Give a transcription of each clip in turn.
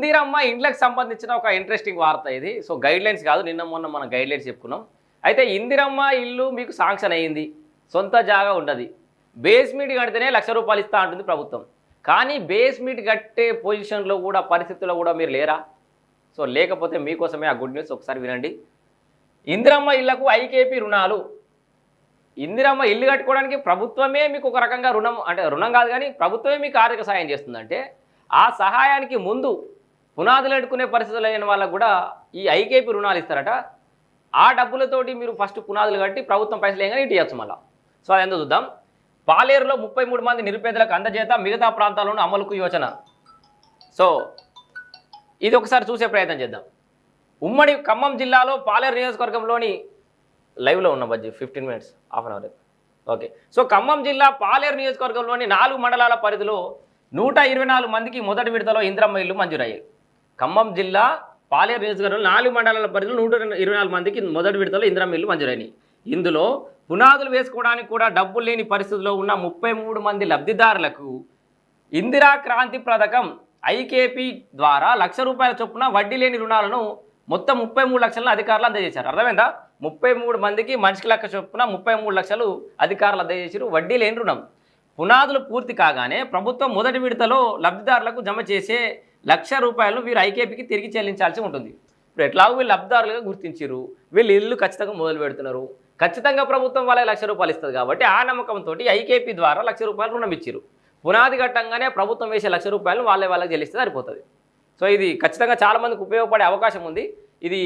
ఇందిరమ్మ ఇండ్లకు సంబంధించిన ఒక ఇంట్రెస్టింగ్ వార్త ఇది. సో గైడ్ లైన్స్ కాదు నిన్న మొన్న మనం గైడ్ లైన్స్ చెప్పుకున్నాం. అయితే ఇందిరమ్మ ఇల్లు మీకు శాంక్షన్ అయ్యింది. సొంత జాగా ఉండదు బేస్ మీట్ కడితేనే లక్ష రూపాయలు ఇస్తా ఉంటుంది ప్రభుత్వం. కానీ బేస్ కట్టే పొజిషన్లో కూడా పరిస్థితుల్లో కూడా మీరు లేరా? సో లేకపోతే మీకోసమే ఆ గుడ్ న్యూస్ ఒకసారి వినండి. ఇందిరమ్మ ఇళ్ళకు ఐకేపీ రుణాలు. ఇందిరమ్మ ఇల్లు కట్టుకోవడానికి ప్రభుత్వమే మీకు ఒక రకంగా రుణం అంటే రుణం కాదు కానీ ప్రభుత్వమే మీకు ఆర్థిక సహాయం చేస్తుందంటే ఆ సహాయానికి ముందు పునాదులు ఎడుకునే పరిస్థితులు అయిన వాళ్ళకు కూడా ఈ ఐకేపీ రుణాలు ఇస్తారట. ఆ డబ్బులతోటి మీరు ఫస్ట్ పునాదులు కట్టి ప్రభుత్వం పైసలు ఏం కానీ ఇటు ఇవ్వచ్చు సో అది ఎందుకు చూద్దాం? పాలేరులో ముప్పై మూడు మంది నిరుపేదలకు అందజేత మిగతా ప్రాంతాల్లోనూ అమలుకు యోచన. సో ఇది ఒకసారి చూసే ప్రయత్నం చేద్దాం. ఉమ్మడి ఖమ్మం జిల్లాలో పాలేరు నియోజకవర్గంలోని లైవ్లో ఉన్న bajji fifteen minutes half an hour okay. So Khammam జిల్లా పాలేరు నియోజకవర్గంలోని నాలుగు మండలాల పరిధిలో నూట ఇరవై నాలుగు మందికి మొదటి విడతలో ఇంద్రమ్మ ఇల్లు మంజూరయ్యాయి. ఖమ్మం జిల్లా పాలేరు నియోజకవర్గంలో నాలుగు మండలాల పరిధిలో నూట ఇరవై నాలుగు మందికి మొదటి విడతలో ఇందిరా మిల్లు మంజూరైనాయి. ఇందులో పునాదులు వేసుకోవడానికి కూడా డబ్బులు లేని పరిస్థితిలో ఉన్న ముప్పై మూడు మంది లబ్ధిదారులకు ఇందిరా క్రాంతి పథకం ఐకేపీ ద్వారా లక్ష రూపాయల చొప్పున వడ్డీ లేని రుణాలను మొత్తం ముప్పై మూడు లక్షలను అధికారులు అందజేశారు. అర్థమైందా? ముప్పై మూడు మందికి మనిషికి లక్ష చొప్పున ముప్పై మూడు లక్షలు అధికారులు అందజేశారు వడ్డీ లేని రుణం. పునాదులు పూర్తి కాగానే ప్రభుత్వం మొదటి విడతలో లబ్ధిదారులకు జమ చేసే లక్ష రూపాయలను వీరు ఐకేపీకి తిరిగి చెల్లించాల్సి ఉంటుంది. ఇప్పుడు ఎట్లాగో వీళ్ళు లబ్ధారులుగా గుర్తించారు వీళ్ళు ఇల్లు ఖచ్చితంగా మొదలు పెడుతున్నారు. ఖచ్చితంగా ప్రభుత్వం వాళ్ళకి లక్ష రూపాయలు ఇస్తుంది కాబట్టి ఆ నమ్మకంతో ఐకేపీ ద్వారా లక్ష రూపాయలు రుణం ఇచ్చారు పునాది ఘట్టంగానే ప్రభుత్వం వేసే లక్ష రూపాయలు వాళ్ళే వాళ్ళకి చెల్లిస్తే సరిపోతుంది. సో ఇది ఖచ్చితంగా చాలామందికి ఉపయోగపడే అవకాశం ఉంది. ఇది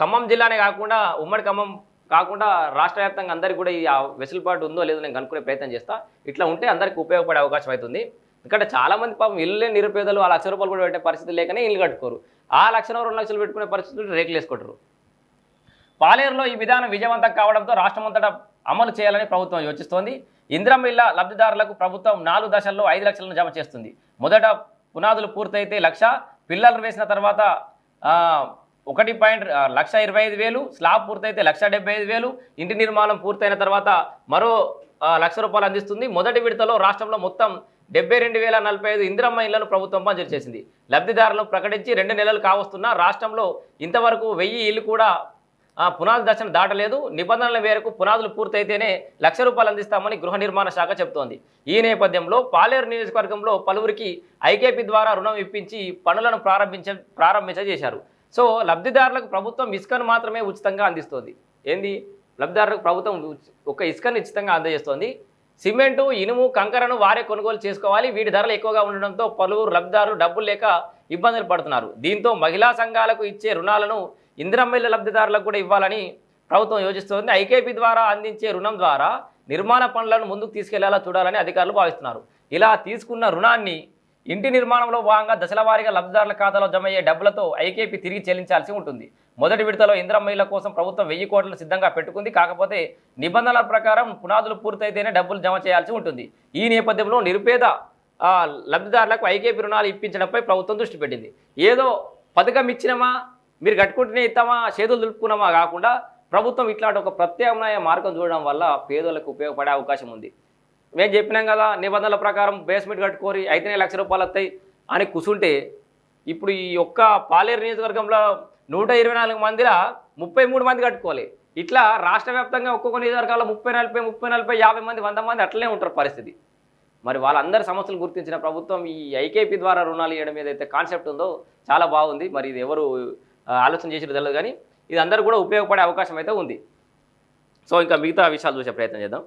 ఖమ్మం జిల్లానే కాకుండా ఉమ్మడి ఖమ్మం కాకుండా రాష్ట్ర వ్యాప్తంగా అందరికీ కూడా ఈ వెసులుబాటు ఉందో లేదో నేను కనుక్కునే ప్రయత్నం చేస్తా. ఇట్లా ఉంటే అందరికీ ఉపయోగపడే అవకాశం అవుతుంది. ఇక్కడ చాలా మంది పాపం ఇల్లు లేని నిరుపేదలు ఆ లక్ష రూపాయలు కూడా పెట్టే పరిస్థితి లేకనే ఇల్లు కట్టుకోరు. ఆ లక్షలో రెండు లక్షలు పెట్టుకునే పరిస్థితులు రేకులు వేసుకుంటారు. పాలేరులో ఈ విధానం విజయవంతం కావడంతో రాష్ట్రమంతటా అమలు చేయాలని ప్రభుత్వం యోచిస్తోంది. ఇంద్రం ఇళ్ళ లబ్ధిదారులకు ప్రభుత్వం నాలుగు దశల్లో ఐదు లక్షలను జమ చేస్తుంది. మొదట పునాదులు పూర్తయితే లక్ష పిల్లలు వేసిన తర్వాత ఒకటి పాయింట్ లక్ష ఇరవై ఐదు వేలు స్లాబ్ పూర్తయితే లక్ష డెబ్బై ఐదు వేలు ఇంటి నిర్మాణం పూర్తయిన తర్వాత మరో లక్ష రూపాయలు అందిస్తుంది. మొదటి విడతలో రాష్ట్రంలో మొత్తం డెబ్బై రెండు వేల నలభై ఐదు ఇందిరమ్మ ఇళ్ళను ప్రభుత్వం మంజూరు చేసింది. లబ్ధిదారులను ప్రకటించి రెండు నెలలు కావస్తున్నా రాష్ట్రంలో ఇంతవరకు వెయ్యి ఇల్లు కూడా పునాది దశను దాటలేదు. నిబంధనల మేరకు పునాదులు పూర్తయితేనే లక్ష రూపాయలు అందిస్తామని గృహ నిర్మాణ శాఖ చెబుతోంది. ఈ నేపథ్యంలో పాలేరు నియోజకవర్గంలో పలువురికి ఐకేపీ ద్వారా రుణం ఇప్పించి పనులను ప్రారంభించ ప్రారంభించజేశారు. సో లబ్ధిదారులకు ప్రభుత్వం ఇసుకను మాత్రమే ఉచితంగా అందిస్తోంది. ఏంది? లబ్ధిదారులకు ప్రభుత్వం ఒక ఇసుకను ఉచితంగా అందజేస్తోంది. సిమెంటు ఇనుము కంకరను వారే కొనుగోలు చేసుకోవాలి. వీటి ధరలు ఎక్కువగా ఉండడంతో పలువురు లబ్ధిదారులు డబ్బులు లేక ఇబ్బందులు పడుతున్నారు. దీంతో మహిళా సంఘాలకు ఇచ్చే రుణాలను ఇందిరమ్మ లబ్ధిదారులకు కూడా ఇవ్వాలని ప్రభుత్వం యోచిస్తోంది. ఐకేపీ ద్వారా అందించే రుణం ద్వారా నిర్మాణ పనులను ముందుకు తీసుకెళ్ళేలా చూడాలని అధికారులు భావిస్తున్నారు. ఇలా తీసుకున్న రుణాన్ని ఇంటి నిర్మాణంలో భాగంగా దశలవారీగా లబ్ధిదారుల ఖాతాలో జమ అయ్యే డబ్బులతో ఐకేపీ తిరిగి చెల్లించాల్సి ఉంటుంది. మొదటి విడతలో ఇంద్రమహిళ కోసం ప్రభుత్వం వెయ్యి కోట్లు సిద్ధంగా పెట్టుకుంది. కాకపోతే నిబంధనల ప్రకారం పునాదులు పూర్తయితేనే డబ్బులు జమ చేయాల్సి ఉంటుంది. ఈ నేపథ్యంలో నిరుపేద లబ్ధిదారులకు ఐకేపీ రుణాలు ఇప్పించడంపై ప్రభుత్వం దృష్టి పెట్టింది. ఏదో పథకం ఇచ్చినామా మీరు కట్టుకుంటూనే ఇస్తామా చేతులు దులుపుకున్నామా కాకుండా ప్రభుత్వం ఇట్లాంటి ఒక ప్రత్యామ్నాయ మార్గం చూడడం వల్ల పేదలకు ఉపయోగపడే అవకాశం ఉంది. మేము చెప్పినాం కదా నిబంధనల ప్రకారం బేస్మెంట్ కట్టుకోరి అయితేనే లక్ష రూపాయలు వస్తాయి అని కూర్చుంటే ఇప్పుడు ఈ ఒక్క పాలేరు నియోజకవర్గంలో నూట ఇరవై నాలుగు మందిలా ముప్పై మూడు మంది కట్టుకోవాలి. ఇట్లా రాష్ట్ర వ్యాప్తంగా ఒక్కొక్క నియోజకవర్గాల్లో ముప్పై నలభై ముప్పై నలభై యాభై మంది వంద మంది అట్లనే ఉంటారు పరిస్థితి. మరి వాళ్ళందరి సమస్యలు గుర్తించిన ప్రభుత్వం ఈ ఐకేపీ ద్వారా రుణాలు ఇవ్వడం ఏదైతే కాన్సెప్ట్ ఉందో చాలా బాగుంది. మరి ఇది ఎవరు ఆలోచన చేసిన తెలియదు కానీ ఇది అందరూ కూడా ఉపయోగపడే అవకాశం అయితే ఉంది. సో ఇంకా మిగతా విషయాలు చూసే ప్రయత్నం చేద్దాం.